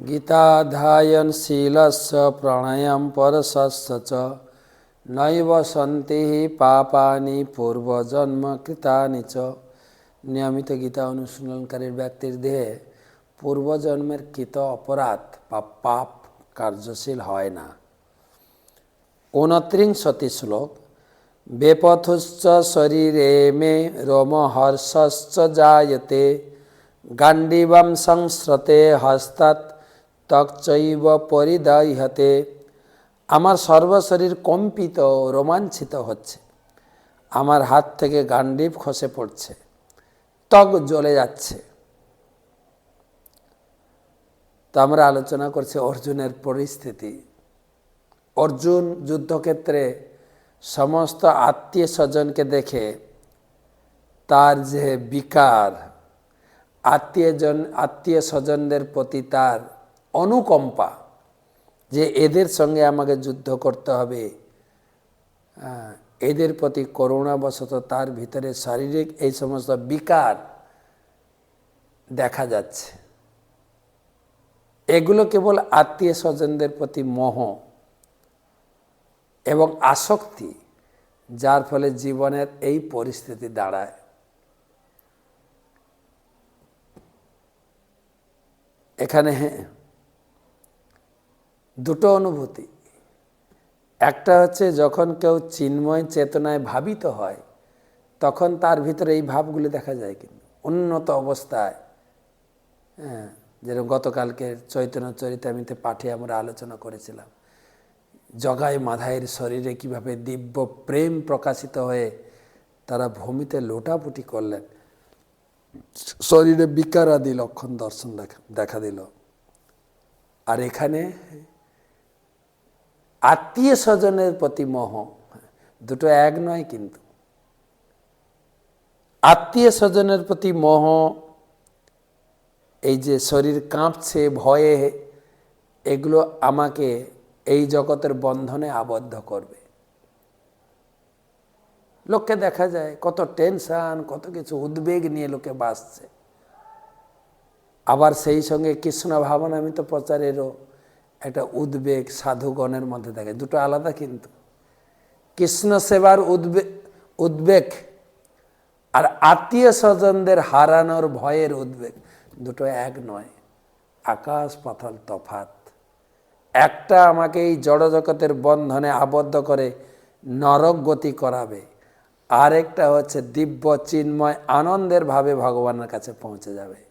गीताध्यायनशीलस्य प्राणायाम परसस्य च नैव सन्ति हि পাপানি পূর্বজন্ম কৃতানি চ নিয়মিত গীতা অনুশীলনকারীর ব্যক্তির দেহে পূর্বজন্মের কৃত অপরাধ বা পাপ কার্যশীল হয় না ঊনত্রিংশতি শ্লোক বেপথুশ্চ শরীরে মে রোমহর্ষশ্চ জায়তে গান্ডীবম সংস্রতে হস্তাৎ তকচৈব পরিদহ্যতে আমার সর্বশরীর কম্পিত রোমাঞ্চিত হচ্ছে। আমার হাত থেকে গান্ডীব খসে পড়ছে। ত্বক জ্বলে যাচ্ছে। তো আমরা আলোচনা করছি অর্জুনের পরিস্থিতি। অর্জুন যুদ্ধক্ষেত্রে সমস্ত আত্মীয় স্বজনকে দেখে তার যে বিকার, আত্মীয়জন, আত্মীয় স্বজনদের প্রতি তার অনুকম্পা যে এদের সঙ্গে আমাকে যুদ্ধ করতে হবে এদের প্রতি করুণাবশত তার ভিতরে শারীরিক এই সমস্ত বিকার দেখা যাচ্ছে। এগুলো কেবল আত্মীয় স্বজনদের প্রতি মোহ এবং আসক্তি, যার ফলে জীবনের এই পরিস্থিতি দাঁড়ায়। এখানে দুটো অনুভূতি। একটা হচ্ছে যখন কেউ চিন্ময় চেতনায় ভাবিত হয়, তখন তার ভিতরে এই ভাবগুলি দেখা যায় কিন্তু। উন্নত অবস্থায় হ্যাঁ যেরকম গতকালকের চৈতন্য চরিতামিতে পাঠে আমরা আলোচনা করেছিলাম, জগায় মাধাইয়ের শরীরে কীভাবে দিব্য প্রেম প্রকাশিত হয়ে তারা ভূমিতে লোটাপুটি করলেন, শরীরে বিকার আদি লক্ষণ দর্শন দেখা দেখা দিল। আর এখানে আত্মীয় স্বজনের প্রতি মোহ। দুটো এক নয় কিন্তু। আত্মীয় স্বজনের প্রতি মোহ, এই যে শরীর কাঁপছে, ভয়ে, এগুলো আমাকে এই জগতের বন্ধনে আবদ্ধ করবে। লোককে দেখা যায় কত টেনশন, কত কিছু উদ্বেগ নিয়ে লোকে বাসছে আবার সেই সঙ্গে কৃষ্ণ ভাবনা আমি তো প্রচারেরও একটা উদ্বেগ সাধুগণের মধ্যে থাকে। দুটো আলাদা কিন্তু। কৃষ্ণ সেবার উদ্বেগ উদ্বেগ আর আত্মীয় স্বজনদের হারানোর ভয়ের উদ্বেগ দুটো এক নয়। আকাশ পাতাল তফাত একটা আমাকে এই জড়জগতের বন্ধনে আবদ্ধ করে নরক গতি করাবে। আরেকটা হচ্ছে দিব্য চিন্ময় আনন্দের ভাবে ভগবানের কাছে পৌঁছে যাবে।